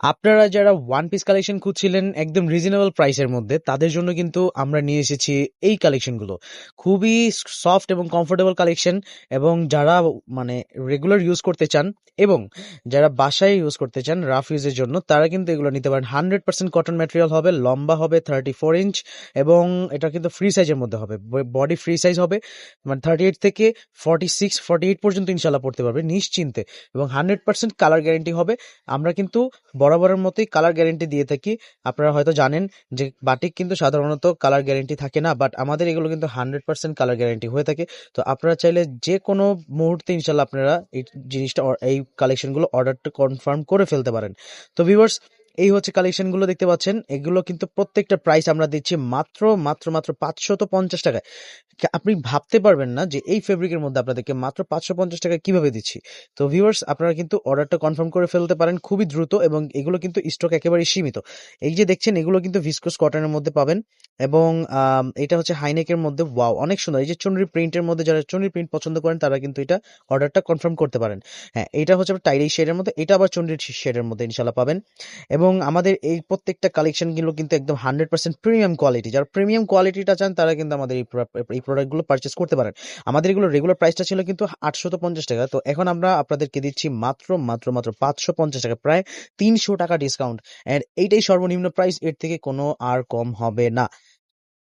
আপনারা যারা one piece collection খুঁজছিলেন একদম রিজনেবল প্রাইসের মধ্যে, তাদের জন্য কিন্তু আমরা নিয়ে এসেছি এই কালেকশনগুলো খুবই সফট এবং কমফোর্টেবল কালেকশন এবং যারা মানে রেগুলার ইউজ করতে চান এবং যারা বাসায় ইউজ করতে চান রাফ ইউজের জন্য, তারা কিন্তু এগুলো নিতে পারেন। হান্ড্রেড পার্সেন্ট কটন ম্যাটেরিয়াল হবে, লম্বা হবে থার্টি ফোর ইঞ্চ এবং এটা কিন্তু ফ্রি সাইজের মধ্যে হবে। বডি ফ্রি সাইজ হবে মানে থার্টি এইট থেকে ফর্টি সিক্স ফর্টি এইট পর্যন্ত ইনশাল্লাহ পড়তে পারবে নিশ্চিন্তে এবং হান্ড্রেড পার্সেন্ট কালার গ্যারেন্টি হবে। আমরা কিন্তু বরাবরের মতোই কালার গ্যারেন্টি দিয়ে থাকি। আপনারা হয়তো জানেন যে বাটিক কিন্তু সাধারণত কালার গ্যারেন্টি থাকে না বাট আমাদের এগুলো কিন্তু হান্ড্রেড পার্সেন্ট কালার গ্যারেন্টি হয়ে থাকে। তো আপনারা চাইলে যে কোনো মুহূর্তে ইনশাল্লাহ আপনারা এই জিনিসটা এই কালেকশনগুলো অর্ডারটা কনফার্ম করে ফেলতে পারেন। তো ভিউয়ার্স এই হচ্ছে কালেকশনগুলো দেখতে পাচ্ছেন। এগুলো কিন্তু প্রত্যেকটা প্রাইস আমরা দিচ্ছি মাত্র মাত্র মাত্র পাঁচশত পঞ্চাশ টাকায়। আপনি ভাবতে পারবেন না যে এই ফেব্রিকের মধ্যে আপনাদেরকে মাত্র পাঁচশো পঞ্চাশ টাকায় কীভাবে দিচ্ছি। তো ভিউয়ার্স আপনারা কিন্তু অর্ডারটা কনফার্ম করে ফেলতে পারেন খুবই দ্রুত এবং এগুলো কিন্তু স্টক একেবারে সীমিত। এই যে দেখছেন, এগুলো কিন্তু ভিসকোস কটনের মধ্যে পাবেন এবং এটা হচ্ছে হাইনেকের মধ্যে ওয়াও অনেক সুন্দর। এই যে চুনরি প্রিন্টের মধ্যে যারা চুনরি প্রিন্ট পছন্দ করেন, তারা কিন্তু এটা অর্ডারটা কনফার্ম করতে পারেন। হ্যাঁ এটা হচ্ছে টাইরি শেডের মধ্যে, এটা আবার চুনরির শেডের মধ্যে ইনশাল্লাহ পাবেন এবং আমাদের এই প্রত্যেকটা কালেকশনগুলো কিন্তু একদম হান্ড্রেড পার্সেন্ট প্রিমিয়াম কোয়ালিটি যারা প্রিমিয়াম কোয়ালিটিটা চান, তারা কিন্তু আমাদের এই প্রোডাক্টগুলো পারচেস করতে পারেন। আমাদের এগুলো রেগুলার প্রাইসটা ছিল কিন্তু আটশো পঞ্চাশ টাকা। তো এখন আমরা আপনাদেরকে দিচ্ছি মাত্র মাত্র মাত্র পাঁচশো পঞ্চাশ টাকা, প্রায় তিনশো টাকা ডিসকাউন্ট অ্যান্ড এইটাই সর্বনিম্ন প্রাইস এর থেকে কোনো আর কম হবে না।